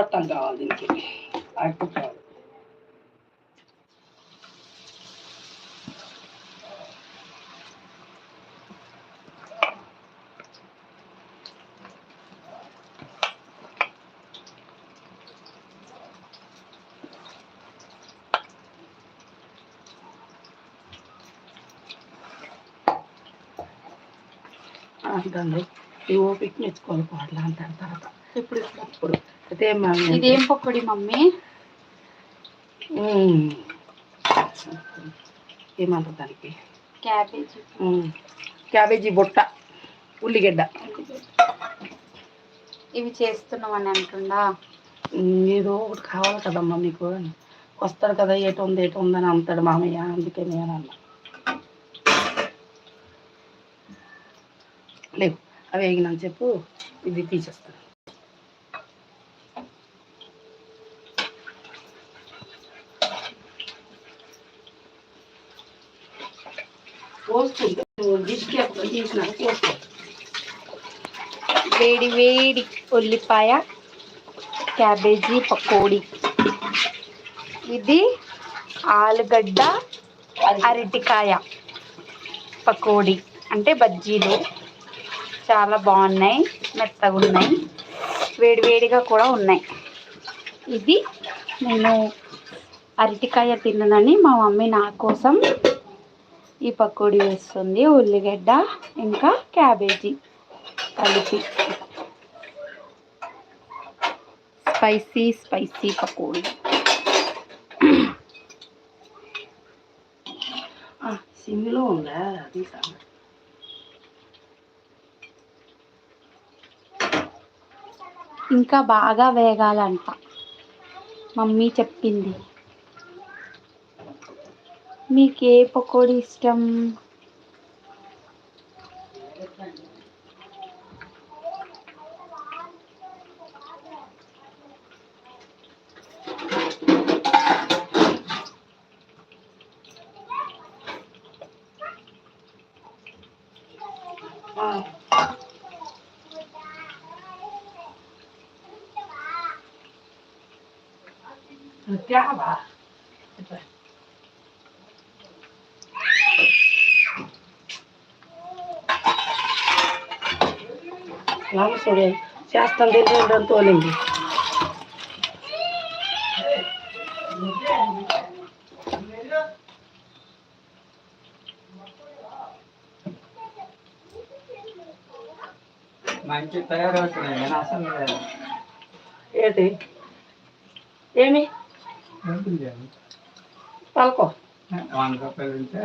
చట్టం కావాలి దీనికి ఆకుపచ్చ కావాలి అంటుంది ఈ ఓపిక మెచ్చుకోవాలి పాటలు అంటారు తర్వాత ఇప్పుడు ఇప్పుడు అయితే మా- ఇదేం పకోడి మమ్మీ. ఏమంటారు దానికి క్యాబేజీ. క్యాబేజీ బుట్ట ఉల్లిగడ్డ. ఇవి చేస్తున్నామని అంటుండా ఉమ్, ఏదో ఒకటి కావాలి కదమ్మా మీకు. వస్తాడు కదా ఏటు ఉంది ఏటు ఉందని అంటాడు మామయ్య. అందుకే నేను అన్నా. లేవు అవి వేగినని చెప్పు ఇది తీసేస్తాను. వేడి వేడి ఉల్లిపాయ క్యాబేజీ పకోడీ. ఇది ఆలుగడ్డ అరటికాయ పకోడీ. అంటే బజ్జీలు. చాలా బాగున్నాయి మెత్తగా ఉన్నాయి వేడివేడిగా కూడా ఉన్నాయి. ఇది నేను అరటికాయ తిన్నదని మా మమ్మీ నా కోసం ఈ పకోడీ వేస్తుంది ఉల్లిగడ్డ ఇంకా క్యాబేజీ కలిపి. Spicy spicy pakodi. ఉందా? అది. ఇంకా బాగా వేగాలంట. మమ్మీ చెప్పింది. మీకు ఏ పకోడీ ఇష్టం ఆ. తేవా రామసుడే చేస్తాను తెలియదు తోలింది. మంచి తయారవుతున్నాయి అసలు ఏంటి? ఏమి? పలకో. వంద రూపాయలు ఉంటే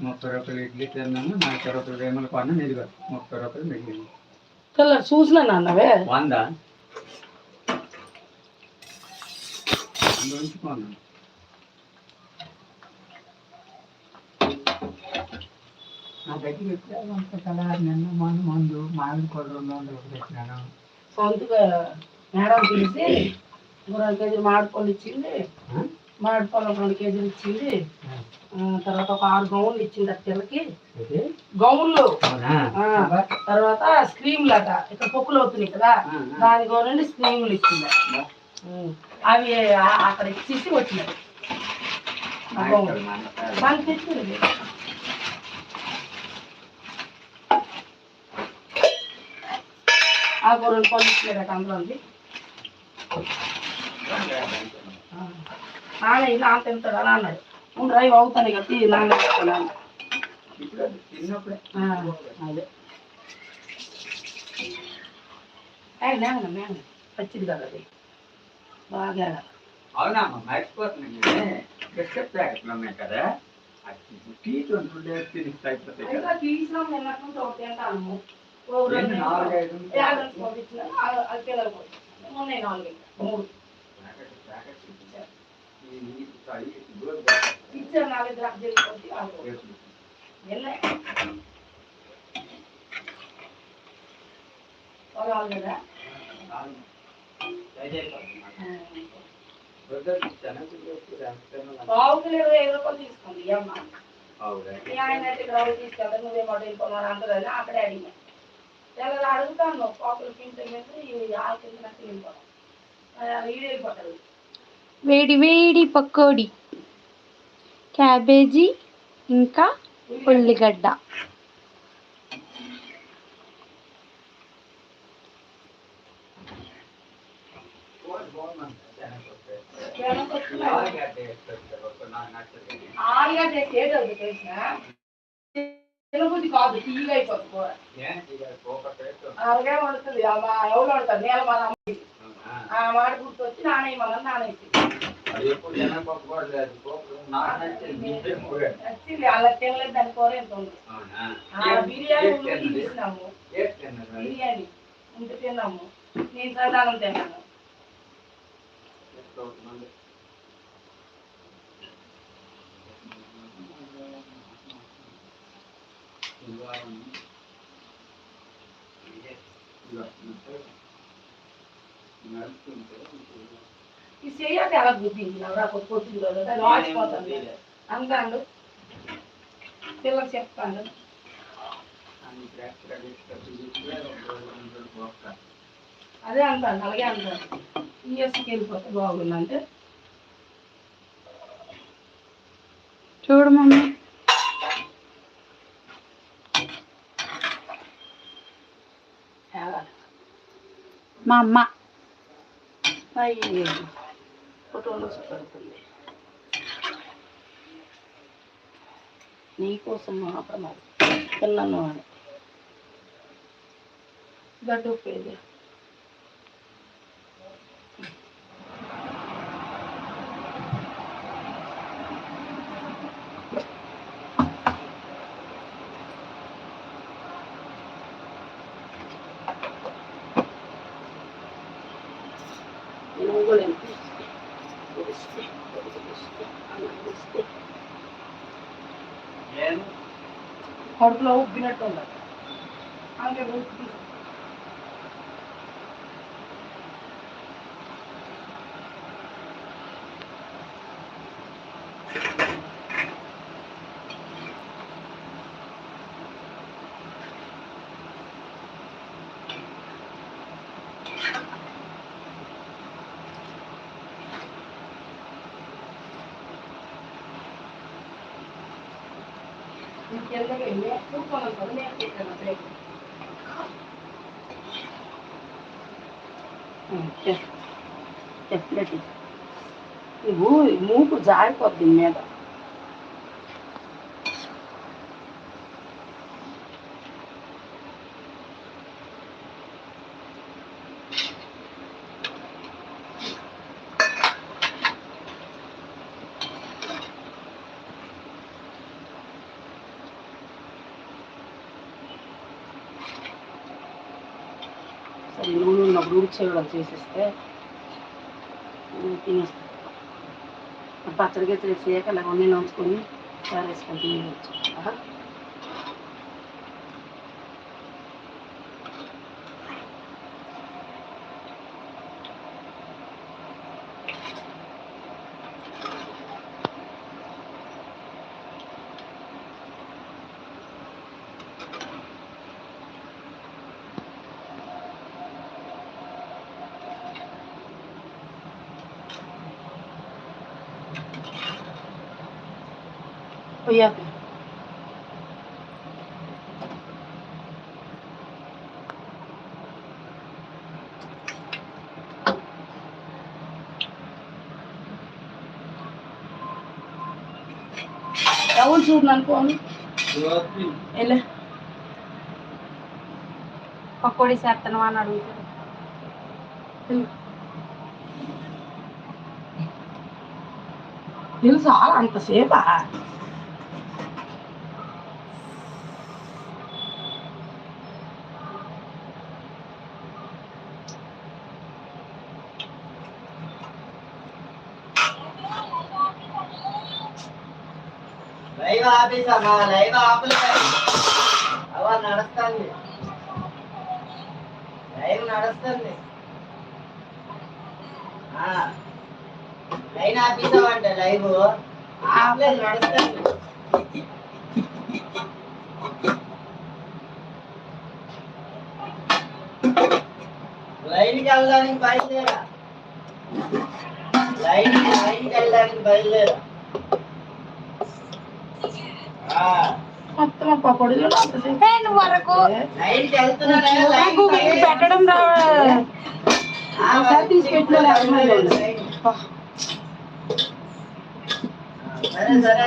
ముప్పై రూపాయలు ఇడ్లీ తిన్నాను నలభై రూపాయలు వేమలు కొన్నాను ఇదిగో ముప్పై రూపాయలు మిగిలింది. పిల్లలు చూసినా నాన్నవే? వంద? మందు మామిడి వందలు పెట్టినాను సొంతగా మేడం పిలిచి రెండు కేజీలు మామిడిపళ్ళు ఇచ్చింది. ఆ? మామిడిపళ్ళు ఒక రెండు కేజీలు ఇచ్చింది. తర్వాత ఒక ఆరు గౌన్లు ఇచ్చింది ఆ పిల్లకి? గౌన్లు. తర్వాత స్క్రీమ్లు అట. ఇక్కడ పొక్కులు అవుతున్నాయి కదా. దాని గౌనండి స్క్రీమ్లు ఇచ్చింది. అవి అక్కడ ఇచ్చేసి వచ్చినాయి. దానికి తెచ్చింది ఆ గౌరవం ఇచ్చారట అందులో ఉంది. నాన్న ఇలా అంత అలా అన్నాడు. ముందు రైవ్ అవుతాను ఇక తీ నాన్న చెప్తాను అన్న. ఇప్పుడు అది చిన్నప్పుడే ఆ, అదే ఏ, మేఘన మేఘన పచ్చిది కదా అది బాగా ఏడాలి. అవునా మర్చిపోతున్నాను బిస్కెట్ ప్యాకెట్లు ఉన్నాయి కదా అది టీ ట్వంటీ తిరిగి అయిపోతాయి పిల్లలు ఇచ్చారు. నాలుగు ద్రాక్ష. పొలాలు కదా నాలుగు. దయచేసి ఆ. వద్దని చెనక్కి వేసి రాస్తాను. పావుకి ఇరవై ఐదు రూపాయలు తీసుకోండి ఈ అమ్మ ఆయన అయితే ఇక్కడ తీసుకెళ్తా నువ్వే మాట వెళ్ళిపోమని అంటారని అక్కడే అడిగా తెల్లగా అడుగుతాను పాకులు పింఛన్ మీద ఈ ఆకు కింద వెళ్ళిపోతాం ఈడైపోతుంది వేడి వేడి పకోడీ క్యాబేజీ ఇంకా ఉల్లిగడ్డ. కాదు తీయగా అయిపోతుంది అలాగే వండుతుంది. ఆ ఎవరు వండుతారు నేల మన ఆ మాట గుర్తొచ్చి నానయ్య మనం నానేసి అలా తినలేదు దాని కూర ఎంత ఉంది. బిర్యానీ ఉండి తీసినాము బిర్యానీ ఉంటే తిన్నాము. నేను సదానం తిన్నాను. ఈ చెయ్యాలి అలా బుద్ధి నాకు పొద్దులు దాన్ని వాచిపోతుంది అంటాడు పిల్లలు చెప్తాను. అదే అంటాను అలాగే అంటాను. ఈఎస్కి వెళ్ళిపోతే బాగుందంటే. చూడు మమ్మీ. మా అమ్మ. అయ్యి. నీకోసం మాత్రం అది తిన్నాను అని फार्मूला ऑफ बिनेट टोन आगे बहुत నువ్వు మూపు జారిపోద్ది మీద సరే నూనె ఉన్నప్పుడు ఉడిచేయడం చేసేస్తే తినేస్తాను పచ్చడి గిచ్చడి చేయక అలా కొన్ని ఉంచుకొని చారేసుకొని తినేయచ్చు. ఆహా. పోయాక ఎవరు చూడు అనుకోను వెళ్ళే పకోడీ చేస్తాను అని అడుగుతాడు తెలుసా అంతసేపా లైవ్ ఆపేసా లైవ్ ఆపలేదు అవ నడుస్తుంది లైవ్ నడుస్తుంది ఆ, లైన్ ఆపేసావంట లైవ్ ఆపలేదు నడుస్తుంది లైన్కి వెళ్ళడానికి బయలుదేరా. లైన్ లైన్ వెళ్ళడానికి బయలుదేరా. మొత్తం నువ్వు వరకు పెట్టడం రా. ఒకసారి తీసి పెట్టినా. సరే సరే